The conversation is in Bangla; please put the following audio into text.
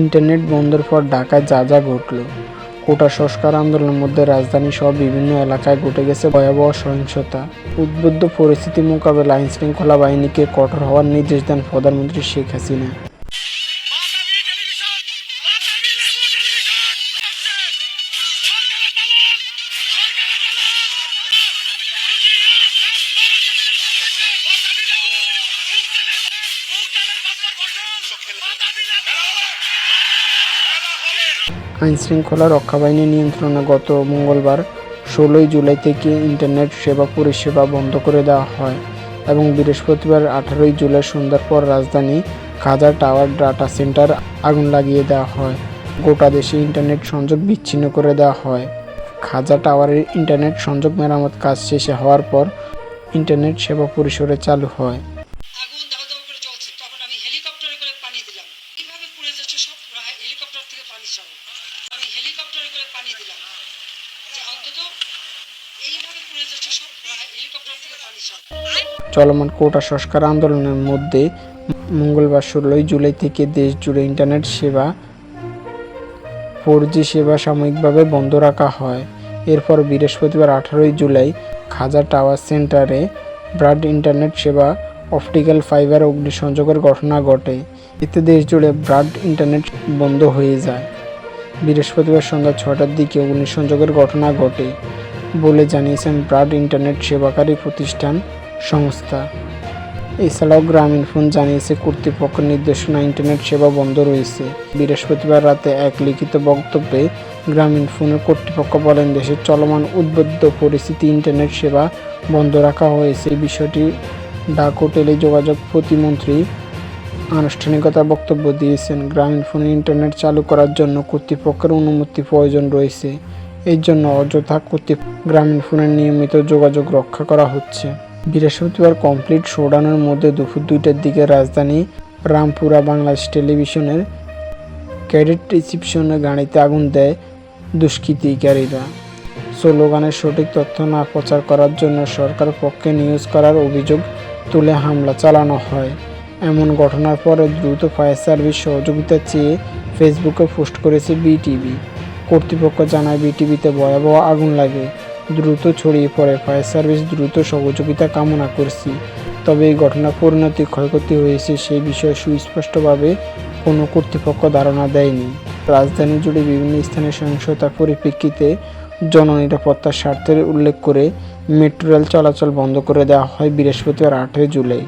ইন্টারনেট বন্ধের পর ঢাকায় যা যা ঘটল। কোটা সংস্কার আন্দোলনের মধ্যে রাজধানী সহ বিভিন্ন এলাকায় ঘটে গেছে ভয়াবহ সহিংসতা। উদ্বুদ্ধ পরিস্থিতি মোকাবেলা আইন শৃঙ্খলা বাহিনীকে কঠোর হওয়ার নির্দেশ দেন প্রধানমন্ত্রী শেখ হাসিনা। আইন শৃঙ্খলা রক্ষা বাহিনী নিয়ন্ত্রণে গত মঙ্গলবার ষোলোই জুলাই থেকে ইন্টারনেট সেবা পরিষেবা বন্ধ করে দেওয়া হয় এবং বৃহস্পতিবার আঠারোই জুলাই সন্ধ্যার পর রাজধানী খাজা টাওয়ার ডাটা সেন্টার আগুন লাগিয়ে দেওয়া হয়। গোটা দেশে ইন্টারনেট সংযোগ বিচ্ছিন্ন করে দেওয়া হয়। খাজা টাওয়ারের ইন্টারনেট সংযোগ মেরামত কাজ শেষে হওয়ার পর ইন্টারনেট সেবা পরিসরে চালু হয় আগুন দাও দাও করে জ্বলছে তখন আমি হেলিকপ্টারে করে পানি দিলাম কীভাবে পুড়ে যাচ্ছে সব রা- হেলিকপ্টার থেকে পানি ছাড়ো আমি হেলিকপ্টারে করে পানি দিলাম। অন্তত চলমান কোটা সংস্কার আন্দোলনের মধ্যে মঙ্গলবার ষোলোই জুলাই থেকে দেশ জুড়ে ইন্টারনেট সেবা ফোর জি সেবা সাময়িকভাবে বন্ধ রাখা হয়। এরপর বৃহস্পতিবার আঠারোই জুলাই খাজা টাওয়ার সেন্টারে ব্রাড ইন্টারনেট সেবা, অপটিক্যাল ফাইবার অগ্নিসংযোগের ঘটনা ঘটে। এতে দেশ জুড়ে ব্রাড ইন্টারনেট বন্ধ হয়ে যায়। বৃহস্পতিবার সন্ধ্যা ছটার দিকে অগ্নিসংযোগের ঘটনা ঘটে বলে জানিয়েছেন ব্রাড ইন্টারনেট সেবাকারী প্রতিষ্ঠান সংস্থা। এছাড়াও গ্রামীণ ফোন জানিয়েছে, কর্তৃপক্ষের নির্দেশনা ইন্টারনেট সেবা বন্ধ রয়েছে। বৃহস্পতিবার রাতে এক লিখিত বক্তব্যে গ্রামীণ ফোনের কর্তৃপক্ষ বলেন, দেশের চলমান উদ্বুদ্ধ পরিস্থিতি ইন্টারনেট সেবা বন্ধ রাখা হয়েছে। এই বিষয়টি ডাক ও টেলিযোগাযোগ প্রতিমন্ত্রী আনুষ্ঠানিকতা বক্তব্য দিয়েছেন। গ্রামীণ ফোনে ইন্টারনেট চালু করার জন্য কর্তৃপক্ষের অনুমতি প্রয়োজন রয়েছে। এর জন্য অযথা কর্তৃ গ্রামীণ ফোনের নিয়মিত যোগাযোগ রক্ষা করা হচ্ছে। বৃহস্পতিবার কমপ্লিট শোডাউনের মধ্যে দুপুর দুইটার দিকে রাজধানী রামপুরা বাংলাদেশ টেলিভিশনের ক্যাডেট রিসিপশনের গাড়িতে আগুন দেয় দুষ্কৃতিকারীরা স্লোগানের সঠিক তথ্য না প্রচার করার জন্য সরকার পক্ষে নিউজ করার অভিযোগ তুলে হামলা চালানো হয়। এমন ঘটনার পরে দ্রুত ফায়ার সার্ভিস সহযোগিতা চেয়ে ফেসবুকে পোস্ট করেছে বিটিভি। কর্তৃপক্ষ জানায়, বিটিভিতে ভয়াবহ আগুন লাগে। দ্রুত ছড়িয়ে পড়ে ফায়ার সার্ভিস দ্রুত সহযোগিতা কামনা করছি। তবে এই ঘটনার পরিণতি ক্ষয়ক্ষতি হয়েছে সেই বিষয়ে সুস্পষ্টভাবে কোনো কর্তৃপক্ষ ধারণা দেয়নি। রাজধানী জুড়ে বিভিন্ন স্থানে সহিংসতার পরিপ্রেক্ষিতে জননিরাপত্তার স্বার্থের উল্লেখ করে মেট্রো রেল চলাচল বন্ধ করে দেওয়া হয় বৃহস্পতিবার আটই জুলাই।